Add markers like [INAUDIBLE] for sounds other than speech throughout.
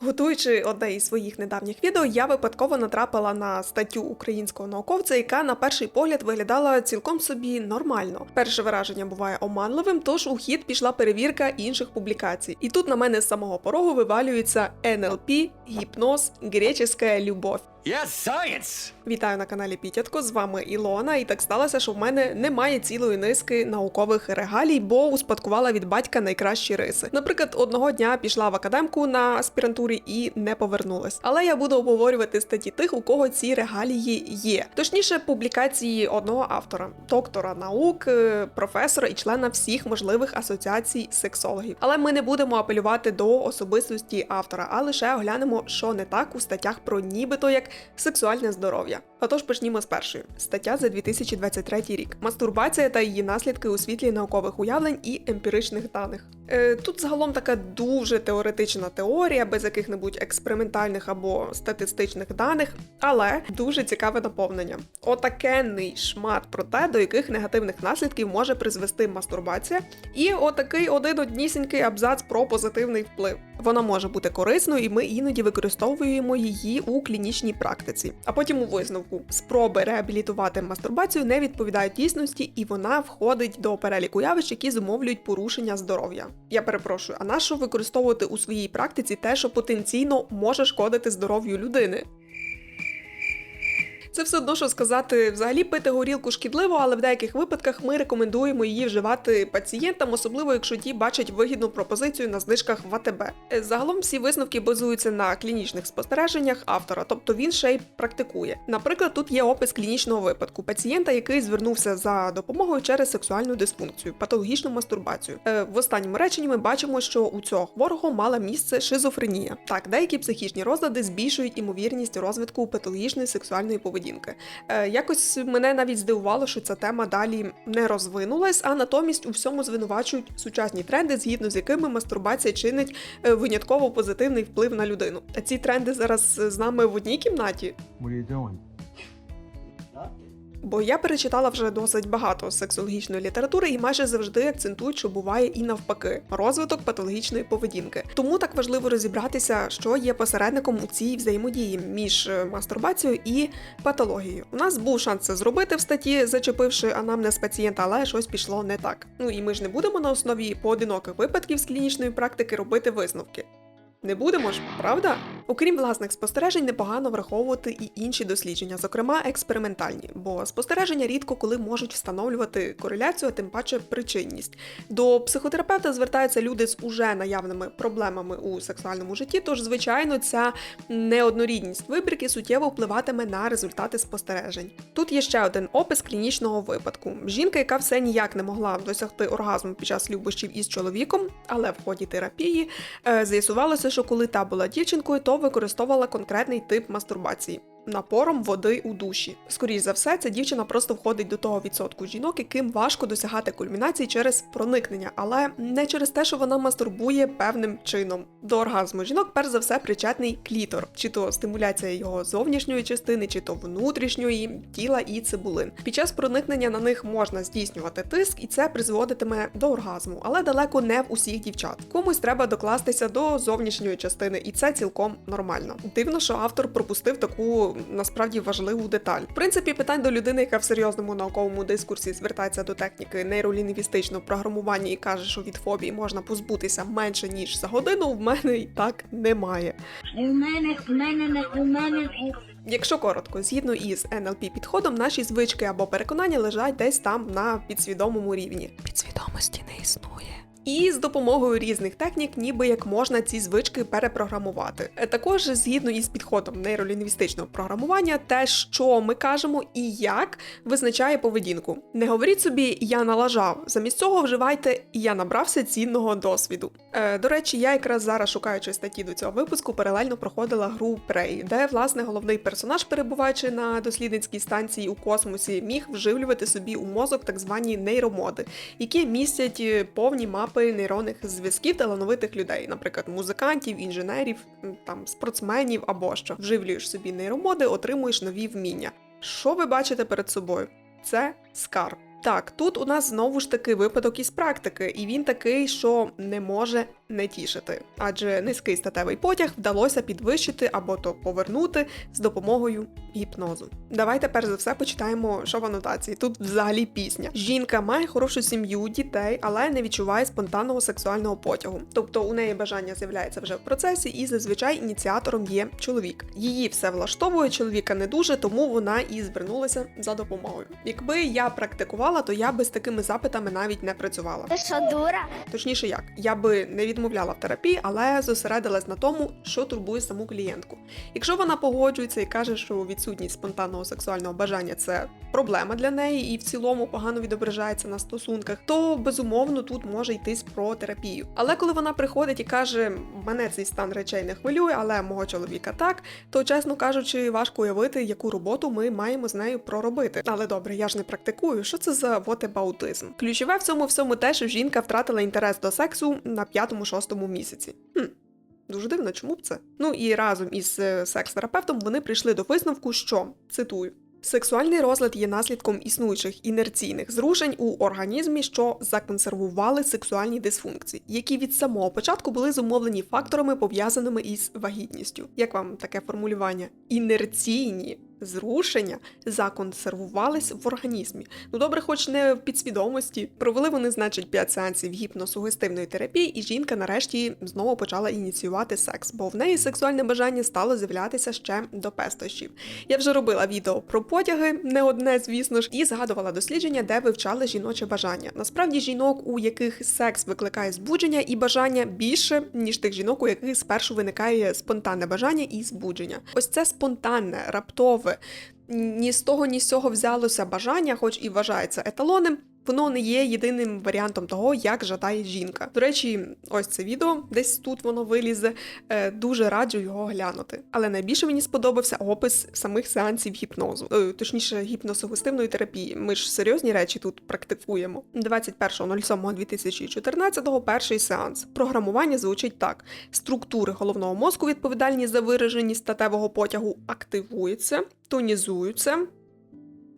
Готуючи одне із своїх недавніх відео, я випадково натрапила на статтю українського науковця, яка на перший погляд виглядала цілком собі нормально. Перше враження буває оманливим, тож у хід пішла перевірка інших публікацій. І тут на мене з самого порогу вивалюється НЛП, гіпноз, греческая любов. Yes, science! Вітаю на каналі Пітятко. З вами Ілона. І так сталося, що в мене немає цілої низки наукових регалій, бо успадкувала від батька найкращі риси. Наприклад, одного дня пішла в академку на аспірантурі і не повернулась. Але я буду обговорювати статті тих, у кого ці регалії є. Точніше, публікації одного автора, доктора наук, е, професора і члена всіх можливих асоціацій сексологів. Але ми не будемо апелювати до особистості автора, а лише оглянемо, що не так у статтях про нібито як сексуальне здоров'я. Отож, почнімо з першої стаття за 2023 рік: мастурбація та її наслідки у світлі наукових уявлень і емпіричних даних. Е, тут загалом така дуже теоретична теорія, без яких-небудь експериментальних або статистичних даних, але дуже цікаве наповнення. Отакенний шмат про те, до яких негативних наслідків може призвести мастурбація, і отакий один однісінький абзац про позитивний вплив. Вона може бути корисною, і ми іноді використовуємо її у клінічній практиці. А потім у висновку спроби реабілітувати мастурбацію не відповідають дійсності, і вона входить до переліку явищ, які зумовлюють порушення здоров'я. Я перепрошую, а нащо використовувати у своїй практиці те, що потенційно може шкодити здоров'ю людини? Це все одно, що сказати, взагалі пити горілку шкідливо, але в деяких випадках ми рекомендуємо її вживати пацієнтам, особливо якщо ті бачать вигідну пропозицію на знижках в АТБ. Е, Загалом всі висновки базуються на клінічних спостереженнях автора, тобто він ще й практикує. Наприклад, тут є опис клінічного випадку пацієнта, який звернувся за допомогою через сексуальну дисфункцію, патологічну мастурбацію. Е, В останньому реченні ми бачимо, що у цього хворого мала місце шизофренія. Так, деякі психічні розлади збільшують імовірність розвитку патологічної сексуальної поведінки. Е, Якось мене навіть здивувало, що ця тема далі не розвинулась, а натомість у всьому звинувачують сучасні тренди, згідно з якими мастурбація чинить е, винятково позитивний вплив на людину. А ці тренди зараз з нами в одній кімнаті. What are you doing? Бо я перечитала вже досить багато сексологічної літератури і майже завжди акцентують, що буває і навпаки розвиток патологічної поведінки. Тому так важливо розібратися, що є посередником у цій взаємодії між е, мастурбацією і патологією. У нас був шанс це зробити в статті, зачепивши анамнез пацієнта, але щось пішло не так. Ну і ми ж не будемо на основі поодиноких випадків з клінічної практики робити висновки. Не будемо ж, правда? Окрім власних спостережень, непогано враховувати і інші дослідження, зокрема експериментальні, бо спостереження рідко коли можуть встановлювати кореляцію, а тим паче причинність. До психотерапевта звертаються люди з уже наявними проблемами у сексуальному житті, тож, звичайно, ця неоднорідність вибірки суттєво впливатиме на результати спостережень. Тут є ще один опис клінічного випадку: жінка, яка все ніяк не могла досягти оргазму під час любощів із чоловіком, але в ході терапії е, з'ясувалося, що коли та була дівчинкою, то використовувала конкретний тип мастурбації. Напором води у душі. Скоріше за все, ця дівчина просто входить до того відсотку жінок, яким важко досягати кульмінації через проникнення, але не через те, що вона мастурбує певним чином. До оргазму жінок, перш за все, причетний клітор, чи то стимуляція його зовнішньої частини, чи то внутрішньої тіла і цибулин. Під час проникнення на них можна здійснювати тиск, і це призводитиме до оргазму, але далеко не в усіх дівчат. Комусь треба докластися до зовнішньої частини, і це цілком нормально. Дивно, що автор пропустив таку насправді важливу деталь. В принципі, питань до людини, яка в серйозному науковому дискурсі звертається до техніки нейролінгвістичного програмування і каже, що від фобії можна позбутися менше ніж за годину, в мене і так немає. У мене, у мене, не у мене. Якщо коротко, згідно із NLP підходом, наші звички або переконання лежать десь там на підсвідомому рівні. Підсвідомості не існує. І з допомогою різних технік, ніби як можна ці звички перепрограмувати. Е, Також згідно із підходом нейролінгвістичного програмування, те, що ми кажемо і як визначає поведінку. Не говоріть собі я налажав. Замість цього вживайте я набрався цінного досвіду. Е, до речі, я якраз зараз шукаючи статті до цього випуску, паралельно проходила гру Prey, де власне головний персонаж, перебуваючи на дослідницькій станції у космосі, міг вживлювати собі у мозок так звані нейромоди, які містять е, повні мапи нейронних зв'язків талановитих людей, наприклад, музикантів, інженерів, там спортсменів або що. Вживлюєш собі нейромоди, отримуєш нові вміння. Що ви бачите перед собою? Це скарб. Так, тут у нас знову ж таки випадок із практики, і він такий, що не може не тішити, адже низький статевий потяг вдалося підвищити або то повернути з допомогою гіпнозу. Давайте перш за все почитаємо, що в анотації. Тут взагалі пісня. Жінка має хорошу сім'ю, дітей, але не відчуває спонтанного сексуального потягу. Тобто у неї бажання з'являється вже в процесі, і зазвичай ініціатором є чоловік. Її все влаштовує, чоловіка не дуже, тому вона і звернулася за допомогою. Якби я практикувала, то я би з такими запитами навіть не працювала. Ти що, дура? Точніше, як я би не відмовляла в терапії, але зосередилась на тому, що турбує саму клієнтку. Якщо вона погоджується і каже, що відсутність спонтанного сексуального бажання це проблема для неї і в цілому погано відображається на стосунках, то безумовно тут може йтись про терапію. Але коли вона приходить і каже, мене цей стан речей не хвилює, але мого чоловіка так, то чесно кажучи, важко уявити, яку роботу ми маємо з нею проробити. Але добре, я ж не практикую. Що це за вотебаутизм? Ключове в цьому всьому те, що жінка втратила інтерес до сексу на п'ятому-шостому місяці. Хм. Дуже дивно, чому б це? Ну і разом із е, секс-терапевтом вони прийшли до висновку, що цитую. Сексуальний розлад є наслідком існуючих інерційних зрушень у організмі, що законсервували сексуальні дисфункції, які від самого початку були зумовлені факторами, пов'язаними із вагітністю. Як вам таке формулювання? Інерційні зрушення законсервувались в організмі. Ну добре, хоч не в підсвідомості. Провели вони, значить, 5 сеансів гіпносугестивної терапії, і жінка нарешті знову почала ініціювати секс, бо в неї сексуальне бажання стало з'являтися ще до пестощів. Я вже робила відео про потяги, не одне, звісно ж, і згадувала дослідження, де вивчали жіноче бажання. Насправді жінок, у яких секс викликає збудження і бажання більше, ніж тих жінок, у яких спершу виникає спонтанне бажання і збудження. Ось це спонтанне, раптове, ні з того, ні з цього взялося бажання, хоч і вважається еталонним. Воно не є єдиним варіантом того, як жадає жінка. До речі, ось це відео, десь тут воно вилізе. Е, дуже раджу його глянути. Але найбільше мені сподобався опис самих сеансів гіпнозу, е, точніше, гіпносугестивної терапії. Ми ж серйозні речі тут практикуємо. 21.07.2014 перший сеанс. Програмування звучить так: структури головного мозку, відповідальні за вираженість статевого потягу, активуються, тонізуються,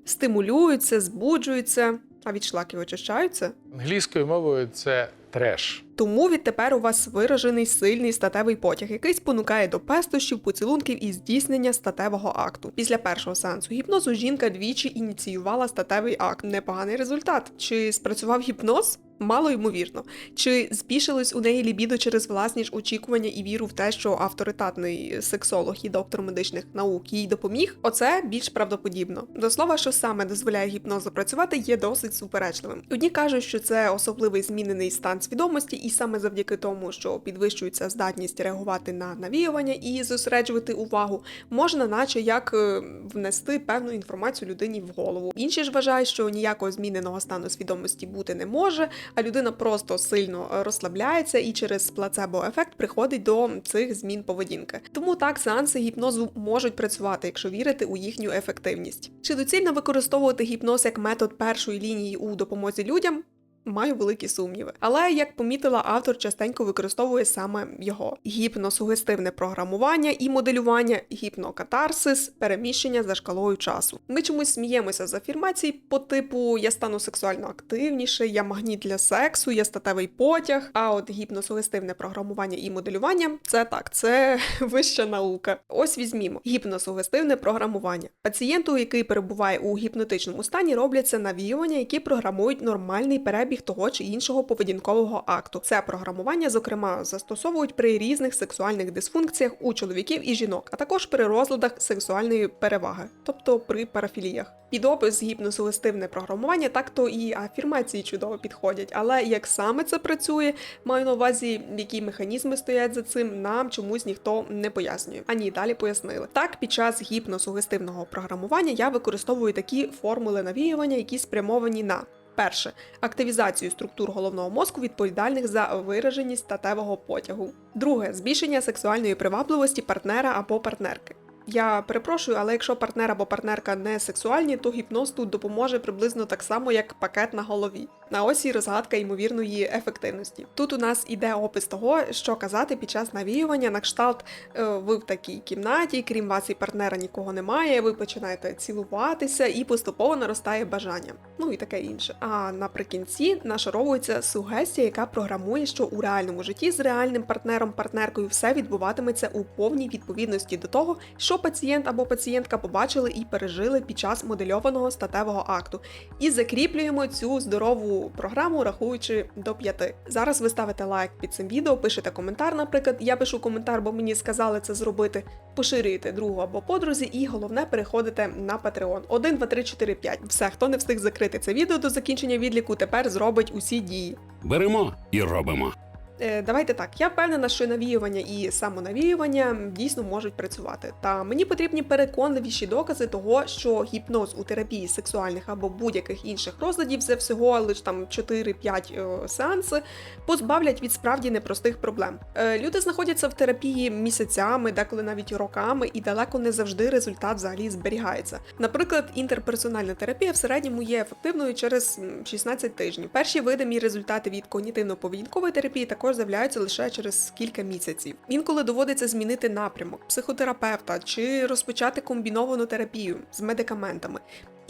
стимулюються, збуджуються, а від шлаків очищаються. Англійською мовою це треш. Тому відтепер у вас виражений сильний статевий потяг, який спонукає до пестощів, поцілунків і здійснення статевого акту. Після першого сеансу гіпнозу жінка двічі ініціювала статевий акт. Непоганий результат. Чи спрацював гіпноз? Мало ймовірно. Чи збільшилось у неї лібідо через власні ж очікування і віру в те, що авторитетний сексолог і доктор медичних наук їй допоміг? Оце більш правдоподібно. До слова, що саме дозволяє гіпнозу працювати, є досить суперечливим. Одні кажуть, що це особливий змінений стан свідомості, і саме завдяки тому, що підвищується здатність реагувати на навіювання і зосереджувати увагу, можна, наче як е, внести певну інформацію людині в голову. Інші ж вважають, що ніякого зміненого стану свідомості бути не може, а людина просто сильно е, розслабляється і через плацебо-ефект приходить до цих змін поведінки. Тому так сеанси гіпнозу можуть працювати, якщо вірити у їхню ефективність. Чи доцільно використовувати гіпноз як метод першої лінії у допомозі людям? Маю великі сумніви. Але як помітила, автор частенько використовує саме його: гіпносугестивне програмування і моделювання, гіпнокатарсис, переміщення за шкалою часу. Ми чомусь сміємося з афірмацій по типу я стану сексуально активніше, я магніт для сексу, я статевий потяг. А от гіпносугестивне програмування і моделювання це так, це [LAUGHS] вища наука. Ось візьмімо гіпносугестивне програмування. Пацієнту, який перебуває у гіпнотичному стані, робляться навіювання, які програмують нормальний перебіг того чи іншого поведінкового акту. Це програмування, зокрема, застосовують при різних сексуальних дисфункціях у чоловіків і жінок, а також при розладах сексуальної переваги, тобто при парафіліях. Під опис гіпносугестивне програмування так-то і афірмації чудово підходять, але як саме це працює, маю на увазі, які механізми стоять за цим, нам чомусь ніхто не пояснює. Ані далі пояснили. Так, під час гіпносугестивного програмування я використовую такі формули навіювання, які спрямовані на Перше активізацію структур головного мозку, відповідальних за вираженість статевого потягу. Друге збільшення сексуальної привабливості партнера або партнерки. Я перепрошую, але якщо партнер або партнерка не сексуальні, то гіпноз тут допоможе приблизно так само, як пакет на голові. На ось і розгадка ймовірної ефективності. Тут у нас іде опис того, що казати під час навіювання на кшталт е, ви в такій кімнаті, крім вас і партнера нікого немає. Ви починаєте цілуватися і поступово наростає бажання. Ну і таке інше. А наприкінці нашаровується сугестія, яка програмує, що у реальному житті з реальним партнером партнеркою все відбуватиметься у повній відповідності до того, що пацієнт або пацієнтка побачили і пережили під час модельованого статевого акту. І закріплюємо цю здорову програму, рахуючи до п'яти. Зараз ви ставите лайк під цим відео, пишете коментар, наприклад. Я пишу коментар, бо мені сказали це зробити. Поширюєте другу або подрузі, і головне переходите на Patreon. 1, 2, 3, 4, 5. Все, хто не встиг закрити це відео до закінчення відліку, тепер зробить усі дії. Беремо і робимо. Е, Давайте так, я впевнена, що навіювання і самонавіювання дійсно можуть працювати. Та мені потрібні переконливіші докази того, що гіпноз у терапії сексуальних або будь-яких інших розладів це всього лише там 4-5 е, сеанси позбавлять від справді непростих проблем. Е, Люди знаходяться в терапії місяцями, деколи навіть роками, і далеко не завжди результат взагалі зберігається. Наприклад, інтерперсональна терапія в середньому є ефективною через м, 16 тижнів. Перші видимі результати від когнітивно-поведінкової терапії також з'являються лише через кілька місяців. Інколи доводиться змінити напрямок психотерапевта чи розпочати комбіновану терапію з медикаментами.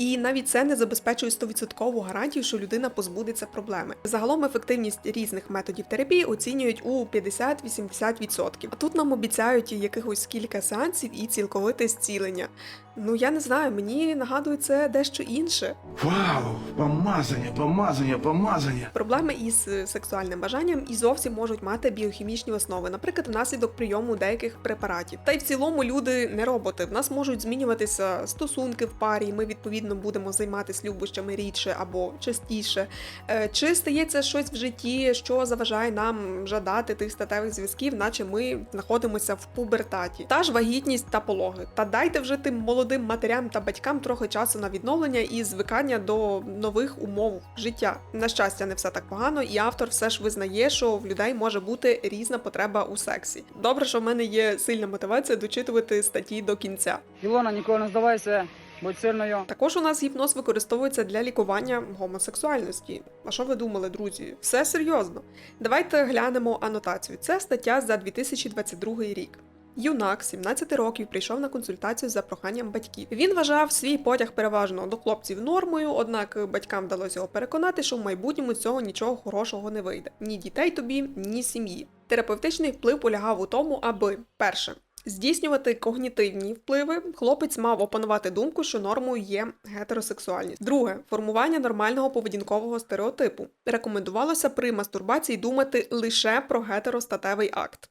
І навіть це не забезпечує 100% гарантію, що людина позбудеться проблеми. Загалом ефективність різних методів терапії оцінюють у 50-80%. А тут нам обіцяють якихось кілька сеансів і цілковите зцілення. Ну я не знаю, мені нагадує це дещо інше. Вау! Помазання, помазання, помазання. Проблеми із е, сексуальним бажанням і зовсім можуть мати біохімічні основи, наприклад, внаслідок прийому деяких препаратів. Та й в цілому люди не роботи. В нас можуть змінюватися стосунки в парі. Ми відповідно будемо займатися любощами рідше або частіше. Е, Чи стається щось в житті, що заважає нам жадати тих статевих зв'язків, наче ми знаходимося в пубертаті. Та ж вагітність та пологи. Та дайте вже тим молодим матерям та батькам трохи часу на відновлення і звикання до нових умов життя. На щастя, не все так погано, і автор все ж визнає, що в людей може бути різна потреба у сексі. Добре, що в мене є сильна мотивація дочитувати статті до кінця. Ілона, ніколи не здавайся, будь сильною. Також у нас гіпноз використовується для лікування гомосексуальності. А що ви думали, друзі? Все серйозно. Давайте глянемо анотацію. Це стаття за 2022 рік. Юнак 17 років прийшов на консультацію за проханням батьків. Він вважав свій потяг переважно до хлопців нормою, однак батькам вдалося його переконати, що в майбутньому цього нічого хорошого не вийде: ні дітей тобі, ні сім'ї. Терапевтичний вплив полягав у тому, аби перше. Здійснювати когнітивні впливи, хлопець мав опанувати думку, що нормою є гетеросексуальність. Друге формування нормального поведінкового стереотипу. Рекомендувалося при мастурбації думати лише про гетеростатевий акт.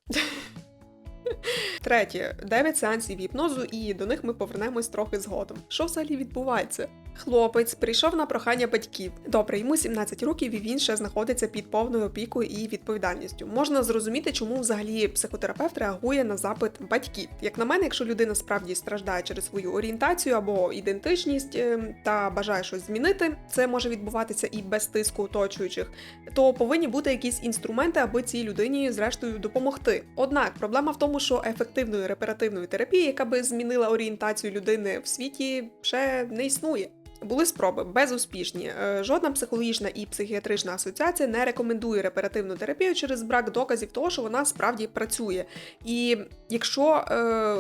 [LAUGHS] Третє 9 сеансів гіпнозу, і до них ми повернемось трохи згодом. Що взагалі відбувається? Хлопець прийшов на прохання батьків. Добре, йому 17 років, і він ще знаходиться під повною опікою і відповідальністю. Можна зрозуміти, чому взагалі психотерапевт реагує на запит батьків. Як на мене, якщо людина справді страждає через свою орієнтацію або ідентичність е, та бажає щось змінити, це може відбуватися і без тиску оточуючих, то повинні бути якісь інструменти, аби цій людині зрештою допомогти. Однак проблема в тому, що ефективної репаративної терапії, яка би змінила орієнтацію людини в світі, ще не існує. Були спроби безуспішні. Е, Жодна психологічна і психіатрична асоціація не рекомендує репаративну терапію через брак доказів того, що вона справді працює. І якщо е,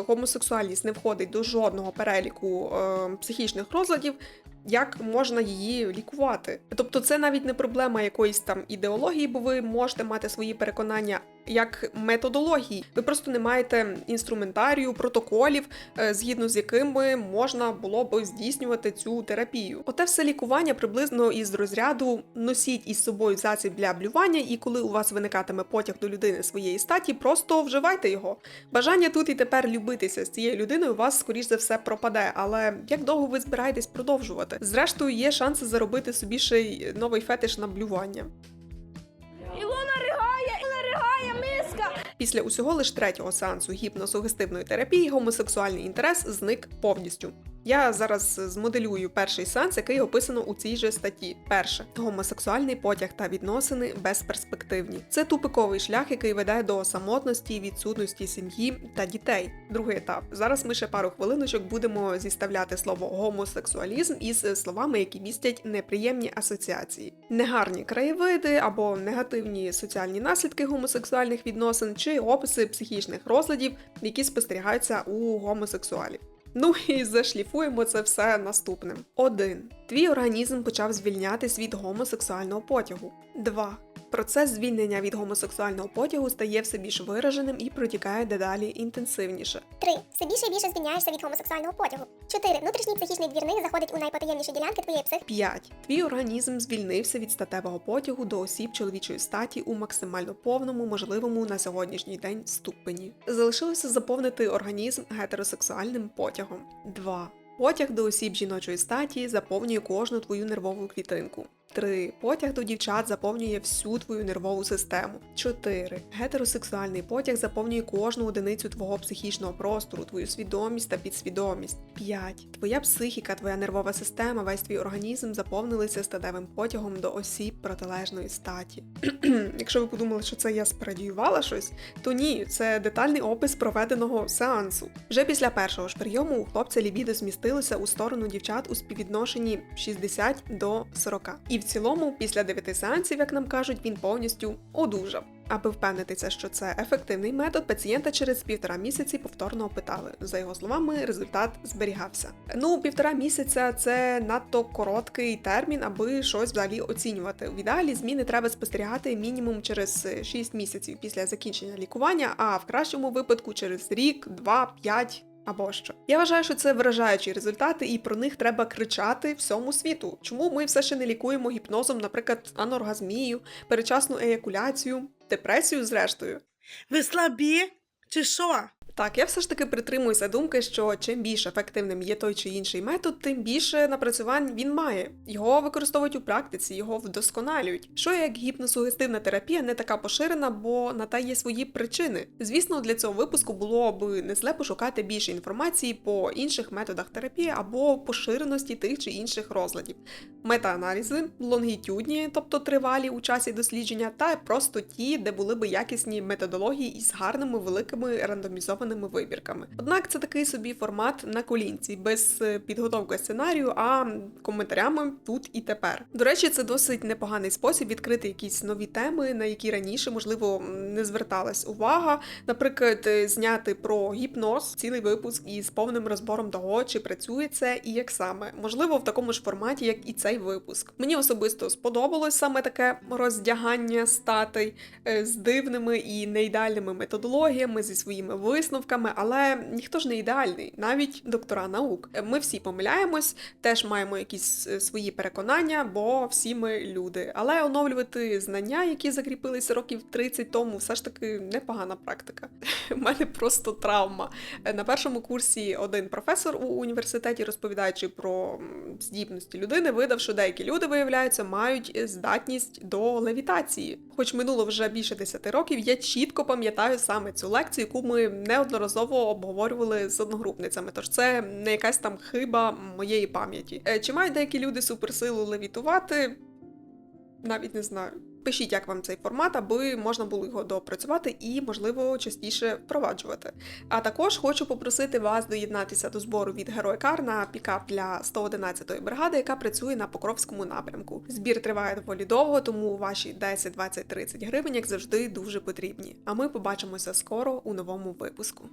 гомосексуальність не входить до жодного переліку е, психічних розладів, як можна її лікувати? Тобто, це навіть не проблема якоїсь там ідеології, бо ви можете мати свої переконання як методології. Ви просто не маєте інструментарію, протоколів, е, згідно з якими можна було би здійснювати цю терапію. Оте все лікування приблизно із розряду носіть із собою засіб для блювання, і коли у вас виникатиме потяг до людини своєї статі, просто вживайте його. Бажання тут і тепер любитися з цією людиною у вас, скоріш за все, пропаде. Але як довго ви збираєтесь продовжувати? Зрештою, є шанси заробити собі ще й новий фетиш на блювання. Ілона ригає, Ілона ригає, миска. Після усього лиш третього сеансу гіпносугестивної терапії гомосексуальний інтерес зник повністю. Я зараз змоделюю перший сеанс, який описано у цій же статті. Перше гомосексуальний потяг та відносини безперспективні. Це тупиковий шлях, який веде до самотності, відсутності сім'ї та дітей. Другий етап. Зараз ми ще пару хвилиночок будемо зіставляти слово гомосексуалізм із словами, які містять неприємні асоціації, негарні краєвиди або негативні соціальні наслідки гомосексуальних відносин чи описи психічних розладів, які спостерігаються у гомосексуалів. Ну і зашліфуємо це все наступним. 1. Твій організм почав звільнятись від гомосексуального потягу. 2. Процес звільнення від гомосексуального потягу стає все більш вираженим і протікає дедалі інтенсивніше. 3. Все більше і більше звільняєшся від гомосексуального потягу. 4. Внутрішній психічний двірник заходить у найпотаємніші ділянки твоєї психики. 5. Твій організм звільнився від статевого потягу до осіб чоловічої статі у максимально повному, можливому на сьогоднішній день ступені. Залишилося заповнити організм гетеросексуальним потягом. 2. Потяг до осіб жіночої статі заповнює кожну твою нервову клітинку. 3. Потяг до дівчат заповнює всю твою нервову систему. 4. Гетеросексуальний потяг заповнює кожну одиницю твого психічного простору, твою свідомість та підсвідомість. 5. Твоя психіка, твоя нервова система, весь твій організм заповнилися статевим потягом до осіб протилежної статі. [CLEARS THROAT] Якщо ви подумали, що це я спрадіювала щось, то ні, це детальний опис проведеного сеансу. Вже після першого ж прийому у хлопця лібідо змістилося у сторону дівчат у співвідношенні 60 до 40. І в цілому, після 9 сеансів, як нам кажуть, він повністю одужав. Аби впевнитися, що це ефективний метод, пацієнта через півтора місяці повторно опитали. За його словами, результат зберігався. Ну, півтора місяця це надто короткий термін, аби щось взагалі оцінювати. В ідеалі зміни треба спостерігати мінімум через 6 місяців після закінчення лікування, а в кращому випадку через рік, два, п'ять. Або що я вважаю, що це вражаючі результати, і про них треба кричати всьому світу. Чому ми все ще не лікуємо гіпнозом, наприклад, аноргазмію, перечасну еякуляцію, депресію, зрештою? Ви слабі? Чи що? Так, я все ж таки притримуюся думки, що чим більш ефективним є той чи інший метод, тим більше напрацювань він має. Його використовують у практиці, його вдосконалюють. Що як гіпносугестивна терапія не така поширена, бо на те є свої причини. Звісно, для цього випуску було б не зле пошукати більше інформації по інших методах терапії або поширеності тих чи інших розладів. Метааналізи, лонгітюдні, тобто тривалі у часі дослідження, та просто ті, де були би якісні методології із гарними великими рандомізованими вибірками. Однак це такий собі формат на колінці, без е, підготовки сценарію, а коментарями тут і тепер. До речі, це досить непоганий спосіб відкрити якісь нові теми, на які раніше, можливо, не зверталась увага. Наприклад, е, зняти про гіпноз цілий випуск із повним розбором того, чи працює це і як саме. Можливо, в такому ж форматі, як і цей випуск. Мені особисто сподобалось саме таке роздягання статей е, з дивними і неідеальними методологіями, зі своїми висновками, але ніхто ж не ідеальний, навіть доктора наук. Ми всі помиляємось, теж маємо якісь е, свої переконання, бо всі ми люди. Але оновлювати знання, які закріпилися років 30 тому, все ж таки непогана практика. [LAUGHS] У мене просто травма. Е, На першому курсі один професор у університеті, розповідаючи про здібності людини, видав, що деякі люди, виявляються, мають е, здатність до левітації. Хоч минуло вже більше 10 років, я чітко пам'ятаю саме цю лекцію, яку ми неодноразово обговорювали з одногрупницями. Тож це не якась там хиба моєї пам'яті. Е, Чи мають деякі люди суперсилу левітувати? Навіть не знаю. Пишіть, як вам цей формат, аби можна було його доопрацювати і, можливо, частіше впроваджувати. А також хочу попросити вас доєднатися до збору від Героїкар на пікап для 111-ї бригади, яка працює на Покровському напрямку. Збір триває доволі довго, тому ваші 10, 20, 30 гривень, як завжди, дуже потрібні. А ми побачимося скоро у новому випуску.